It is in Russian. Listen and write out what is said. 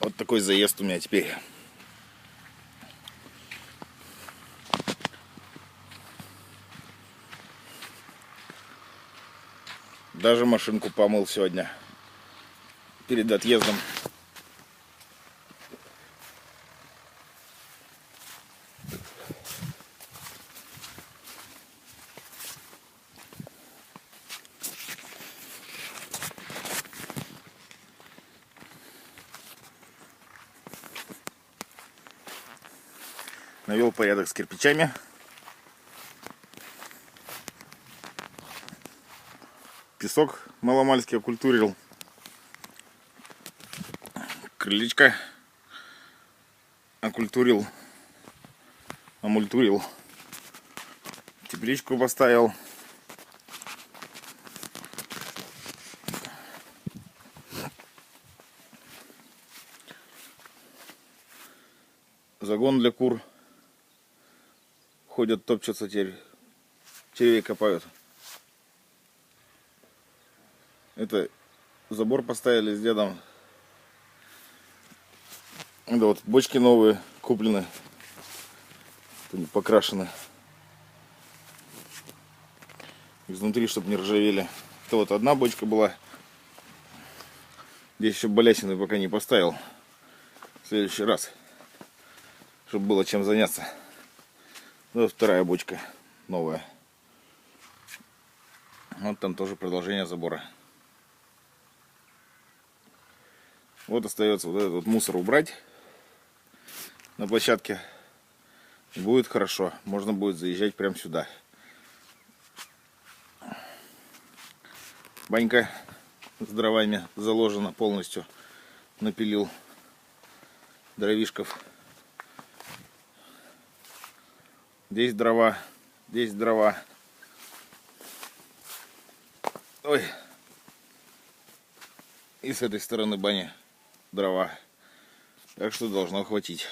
Вот такой заезд у меня теперь. Даже машинку помыл сегодня. Перед отъездом. Навел порядок с кирпичами. Песок маломальский окультурил. Крылечко окультурил. Амультурил. Тепличку поставил. Загон для кур ходят, топчутся теперь, червей копают. Это забор поставили с дедом. Это вот бочки новые куплены, покрашены. Изнутри, чтобы не ржавели. Это вот одна бочка была. Здесь еще балясины пока не поставил. В следующий раз. Чтобы было чем заняться. Ну, вторая бочка новая. Вот там тоже продолжение забора. Вот остается вот этот вот мусор убрать на площадке. И будет хорошо. Можно будет заезжать прямо сюда. Банька с дровами заложена полностью. Напилил дровишков. Здесь дрова, здесь дрова. Ой. И с этой стороны бани дрова. Так что должно хватить.